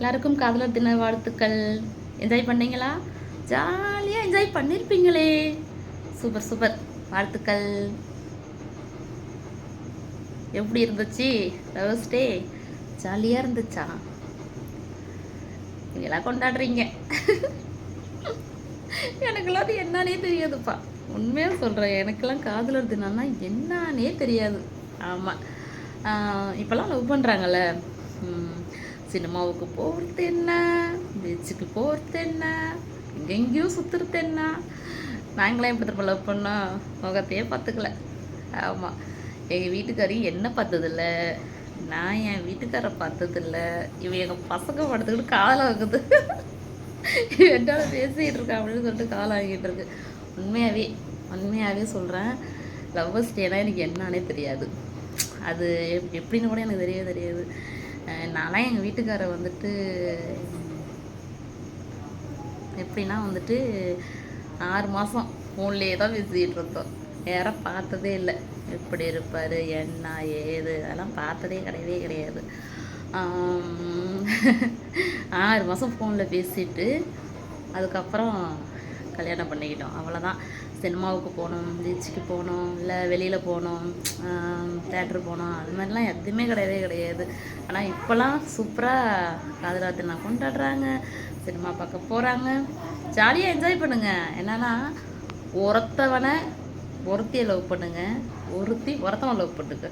எல்லாருக்கும் காதலர் தின வாழ்த்துக்கள். என்ஜாய் பண்ணீங்களா? ஜாலியாக என்ஜாய் பண்ணியிருப்பீங்களே சூப்பர் சூப்பர் வாழ்த்துக்கள். எப்படி இருந்துச்சு? லவர்ஸ் டே ஜாலியாக இருந்துச்சா? நீங்களாம் கொண்டாடுறீங்க. எனக்கெல்லாம் அது என்னன்னே தெரியாதுப்பா. உண்மையாக சொல்கிறேன் எனக்கெல்லாம் காதலர் தினம்னா என்னன்னே தெரியாது. ஆமாம் இப்போல்லாம் லவ் பண்ணுறாங்கல்ல சினிமாவுக்கு போகிறது என்ன பீச்சுக்கு போகிறது என்ன எங்கெங்கேயோ சுற்றுறது என்ன நாங்களாம் எப்படி திரும்ப லவ் பண்ணோம் முகத்தையே பார்த்துக்கல. ஆமாம் எங்கள் வீட்டுக்காரி என்ன பார்த்ததில்ல? நான் என் வீட்டுக்காரை பார்த்ததில்ல. இவன் எங்கள் பசங்க படுத்துக்கிட்டு காலை வைக்குது. என்னால் பேசிகிட்டு இருக்கா அப்படின்னு சொல்லிட்டு காலை வாங்கிட்டு இருக்கு. உண்மையாகவே உண்மையாகவே சொல்கிறேன் லவ்வர்ஸ் டேனால் எனக்கு என்னன்னே தெரியாது. அது எப்- எப்படின்னு கூட எனக்கு தெரியவே தெரியாது. நான்லாம் எங்கள் வீட்டுக்காரர் வந்துட்டு எப்படின்னா வந்துட்டு ஆறு மாதம் ஃபோன்லேயே தான் பேசிக்கிட்டு இருந்தோம். வேற பார்த்ததே இல்லை. எப்படி இருப்பார் என்ன ஏது அதெல்லாம் பார்த்ததே கிடையவே கிடையாது. ஆறு மாதம் ஃபோனில் பேசிட்டு அதுக்கப்புறம் கல்யாணம் பண்ணிக்கிட்டோம். அவ்வளோதான் சினிமாவுக்கு போகணும் பீச்சுக்கு போகணும் இல்லை வெளியில் போகணும் தேட்ரு போகணும் அது மாதிரிலாம் எதுவுமே கிடையவே கிடையாது. ஆனால் இப்போல்லாம் சூப்பராக காதலா கொண்டாடுறாங்க சினிமா பார்க்க போகிறாங்க ஜாலியாக என்ஜாய் பண்ணுங்கள் என்னன்னா ஒருத்தவனை ஒருத்தியை லவ் பண்ணுங்க ஒருத்தி ஒருத்தவன் லவ் பண்ணுங்க.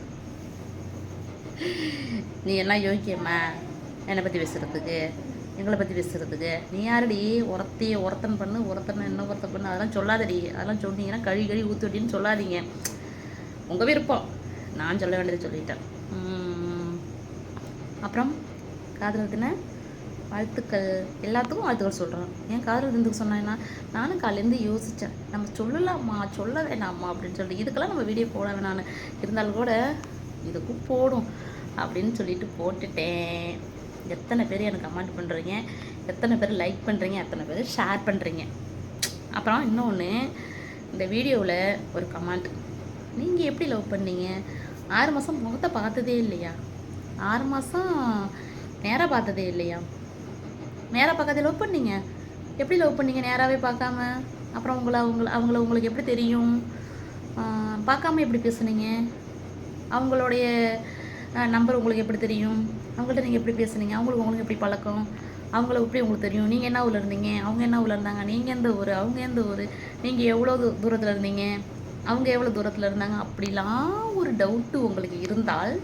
நீ எல்லாம் யோக்கியம்மா என்னை பற்றி பேசுகிறதுக்கு எங்களை பற்றி பேசுகிறதுக்கு நீ யாரடி? ஒருத்தைய ஒருத்தன் பண்ணு ஒருத்தன் என்ன ஒருத்தன் பண்ணு. அதெல்லாம் சொல்லாதடி. அதெல்லாம் சொன்னீங்கன்னா கழி கழி ஊற்றுடின்னு சொல்லாதீங்க. உங்கள் விருப்பம். நான் சொல்ல வேண்டியது சொல்லிட்டேன். அப்புறம் காதலர் தின வாழ்த்துக்கள். எல்லாத்துக்கும் வாழ்த்துக்கள் சொல்கிறோம் ஏன் காதல் தினத்துக்கு சொன்னேன்னா நானும் காலையிலேருந்து யோசித்தேன் நம்ம சொல்லலாமா? சொல்ல வேணாமா? அப்படின்னு சொல்லிட்டு. இதுக்கெல்லாம் நம்ம வீடியோ போட வேணான்னு. இருந்தாலும் கூட இதுக்கும் போடும் அப்படின்னு சொல்லிட்டு போட்டுட்டேன். எத்தனை பேர் எனக்கு கமெண்ட் பண்ணுறீங்க எத்தனை பேர் லைக் பண்ணுறீங்க எத்தனை பேர் ஷேர் பண்ணுறீங்க அப்புறம் இன்னொன்று இந்த வீடியோவில் ஒரு கமெண்ட் நீங்கள் எப்படி லவ் பண்ணீங்க? ஆறு மாதம் முகத்தை பார்த்ததே இல்லையா? ஆறு மாதம் நேராக பார்த்ததே இல்லையா? நேராக பார்க்காத லவ் பண்ணீங்க? எப்படி லவ் பண்ணீங்க நேராகவே பார்க்காம? அப்புறம் உங்களை அவங்கள அவங்கள உங்களுக்கு எப்படி தெரியும்? பார்க்காம எப்படி பேசுனீங்க? அவங்களுடைய நம்பர் உங்களுக்கு எப்படி தெரியும்? அவங்கள்ட்ட நீங்கள் எப்படி பேசுனீங்க? அவங்களுக்கு உங்களுக்கு எப்படி பழக்கம்? அவங்கள எப்படி உங்களுக்கு தெரியும்? நீங்கள் என்ன ஊரில் இருந்தீங்க? அவங்க என்ன ஊரில் இருந்தாங்க? நீங்கள் எந்த ஊர்? அவங்க எந்த ஊர்? நீங்கள் எவ்வளோ தூரத்தில் இருந்தீங்க? அவங்க எவ்வளோ தூரத்தில் இருந்தாங்க? அப்படிலாம் ஒரு டவுட்டு உங்களுக்கு இருந்தால்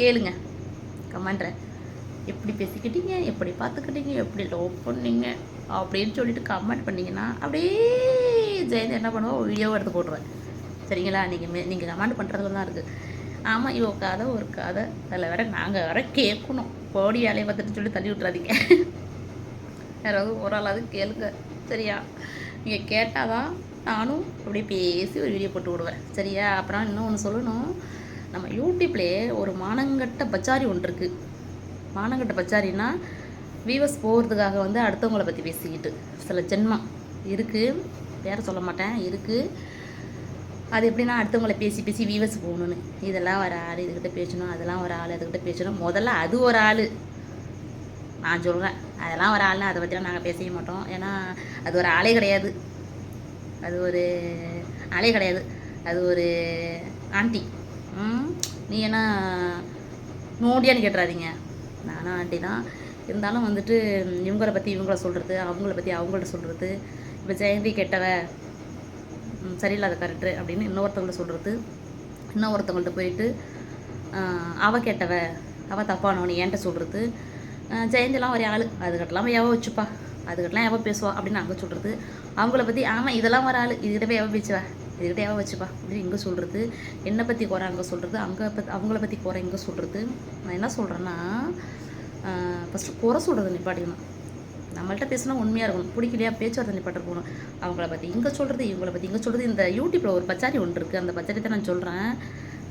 கேளுங்க. கமெண்ட்ரை எப்படி பேசிக்கிட்டீங்க? எப்படி பார்த்துக்கிட்டீங்க? எப்படி லவ் பண்ணீங்க? அப்படின்னு சொல்லிட்டு கமெண்ட் பண்ணிங்கன்னா அப்படியே ஜெயந்த் என்ன பண்ணுவோம் வீடியோவை எடுத்து போட்டுருவேன் சரிங்களா? நீங்கள் மே நீங்கள் கமெண்ட் பண்ணுறதுல தான் இருக்குது ஆமாம் இவ கதை ஒரு கதை. அதில் வேற நாங்கள் வேற கேட்கணும். கோடி வேலையை பார்த்துட்டு சொல்லி தள்ளி விட்றாதீங்க யாராவது ஒரு ஆளாவது கேளுங்க. சரியா? நீங்கள் கேட்டால் தான் நானும் அப்படியே பேசி ஒரு வீடியோ போட்டு விடுவேன். சரியா? அப்புறம் இன்னும் ஒன்று சொல்லணும். நம்ம யூடியூப்லேயே ஒரு மானங்கட்ட பச்சாரி ஒன்று இருக்குது மானங்கட்ட பச்சாரின்னா வீவஸ் போகிறதுக்காக வந்து அடுத்தவங்களை பற்றி பேசிக்கிட்டு. சில ஜென்மம் இருக்குது பேர சொல்ல மாட்டேன். இருக்குது அது எப்படின்னா அடுத்தவங்களை பேசி பேசி வீவஸ் போகணுன்னு இதெல்லாம் ஒரு ஆள் இதுக்கிட்ட பேசணும் அதெல்லாம் ஒரு ஆள் அதுக்கிட்ட பேசணும். முதல்ல அது ஒரு ஆள். நான் சொல்கிறேன் அதெல்லாம் ஒரு ஆள்னு அதை பற்றிலாம் நாங்கள் பேசவே மாட்டோம். ஏன்னா அது ஒரு ஆளே கிடையாது. அது ஒரு ஆளே கிடையாது. அது ஒரு ஆண்டி நீ என்ன நோண்டியான்னு கேட்டுறாதீங்க. நானும் ஆண்டி தான். இருந்தாலும் வந்துட்டு இவங்கள பற்றி இவங்கள சொல்கிறது அவங்கள பற்றி அவங்கள்ட்ட சொல்கிறது இப்போ ஜெயந்தி கெட்டவ சரியில்லாத கரெக்டு அப்படின்னு இன்னொருத்தவங்கள்ட்ட சொல்கிறது இன்னொருத்தவங்கள்ட்ட போயிட்டு அவ கேட்டவ அவ தப்பானவனு என்கிட்ட சொல்கிறது ஜெயந்திலாம் ஒரு ஆள். அதுக்கட்டலாம் எவ வச்சுப்பா? அதுக்கிட்டலாம் எவ பேசுவா? அப்படின்னு அங்கே சொல்கிறது அவங்கள பற்றி ஆமாம் இதெல்லாம் ஒரு ஆள். இதுகிட்ட போய் எவ பேசுவா? இதுக்கிட்ட எவ வச்சுப்பா? அப்படின்னு இங்கே சொல்கிறது என்னை பற்றி குறை அங்கே சொல்கிறது அங்கே பற்றி அவங்கள பற்றி குறை இங்கே சொல்கிறது நான் என்ன சொல்கிறேன்னா ஃபஸ்ட்டு குறை சொல்கிறது நிப்பாட்டிக்கணும். நம்மள்கிட்ட பேசினா உண்மையாக இருக்கணும். பிடிக்கலையா பேச்சுவார்த்தை நிப்பாட்ட போகணும். அவங்கள பற்றி இங்கே சொல்கிறது இவங்கள பற்றி இங்கே சொல்கிறது இந்த யூடியூப்பில் ஒரு பச்சாரி ஒன்று இருக்குது அந்த பச்சாரி தான் நான் சொல்கிறேன்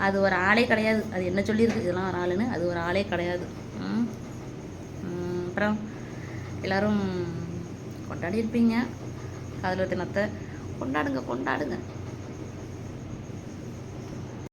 அது ஒரு ஆளே கிடையாது. அது என்ன சொல்லியிருக்கு? இதெல்லாம் ஒரு ஆளுன்னு. அது ஒரு ஆளே கிடையாது. அப்புறம் எல்லாரும் கொண்டாடி இருப்பீங்க. காதலர் தினத்தை கொண்டாடுங்க கொண்டாடுங்க.